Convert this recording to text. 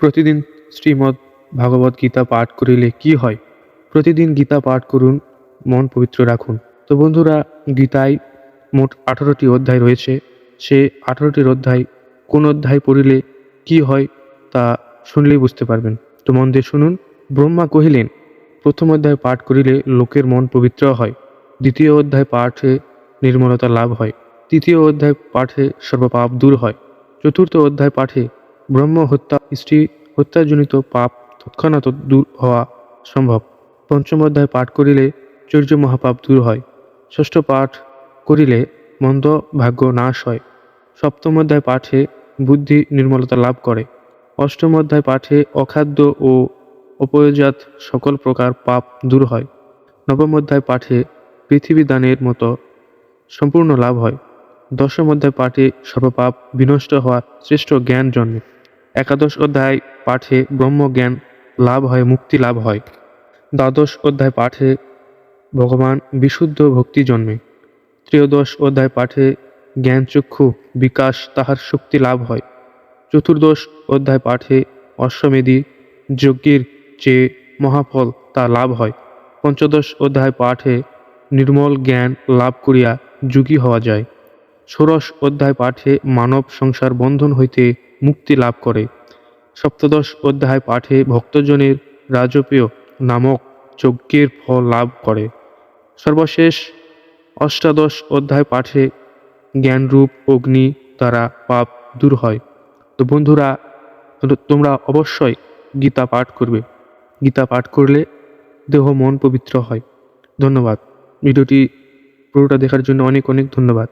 প্রতিদিন শ্রীমদ্ ভাগবত গীতা পাঠ করিলে কি হয়? প্রতিদিন গীতা পাঠ করুন, মন পবিত্র রাখুন। তো বন্ধুরা, গীতায় মোট আঠারোটি অধ্যায় রয়েছে। সে আঠারোটির অধ্যায় কোন অধ্যায় পড়িলে কি হয় তা শুনলেই বুঝতে পারবেন। তো মন দিয়ে শুনুন। ব্রহ্মা কহিলেন, প্রথম অধ্যায় পাঠ করিলে লোকের মন পবিত্র হয়, দ্বিতীয় অধ্যায় পাঠে নির্মলতা লাভ হয়, তৃতীয় অধ্যায় পাঠে সর্বপাপ দূর হয়, চতুর্থ অধ্যায় পাঠে ব্রহ্ম হত্যা, স্ত্রী হত্যাজনিত পাপ তৎক্ষণাৎ দূর হওয়া সম্ভব। পঞ্চম অধ্যায় পাঠ করিলে চৌর্য মহাপাপ দূর হয়। ষষ্ঠ পাঠ করিলে মন্দ ভাগ্য নাশ হয়। সপ্তম অধ্যায় পাঠে বুদ্ধি নির্মলতা লাভ করে। অষ্টম অধ্যায় পাঠে অখাদ্য ও অপয়োজাত সকল প্রকার পাপ দূর হয়। নবম অধ্যায় পাঠে পৃথিবী দানের মতো সম্পূর্ণ লাভ হয়। দশম অধ্যায় পাঠে সর্বপাপ বিনষ্ট হওয়া শ্রেষ্ঠ জ্ঞান জন্মে। একাদশ অধ্যায় পাঠে ব্রহ্মজ্ঞান লাভ হয়, মুক্তি লাভ হয়। দ্বাদশ অধ্যায় পাঠে ভগবান বিশুদ্ধ ভক্তি জন্মে। ত্রয়োদশ অধ্যায় পাঠে জ্ঞানচক্ষু বিকাশ তাহার শক্তি লাভ হয়। চতুর্দশ অধ্যায় পাঠে অশ্বমেধি যজ্ঞের চেয়ে মহাফল তা লাভ হয়। পঞ্চদশ অধ্যায় পাঠে নির্মল জ্ঞান লাভ করিয়া যুগী হওয়া যায়। ষোড়শ অধ্যায় পাঠে মানব সংসার বন্ধন হইতে মুক্তি লাভ করে। সপ্তদশ অধ্যায় পাঠে ভক্তজনের রাজপেয় নামক যজ্ঞের ফল লাভ করে। সর্বশেষ অষ্টাদশ অধ্যায় পাঠে জ্ঞানরূপ অগ্নি দ্বারা পাপ দূর হয়। তো বন্ধুরা, তোমরা অবশ্যই গীতা পাঠ করবে। গীতা পাঠ করলে দেহ মন পবিত্র হয়। ধন্যবাদ। ভিডিওটি পুরোটা দেখার জন্য অনেক অনেক ধন্যবাদ।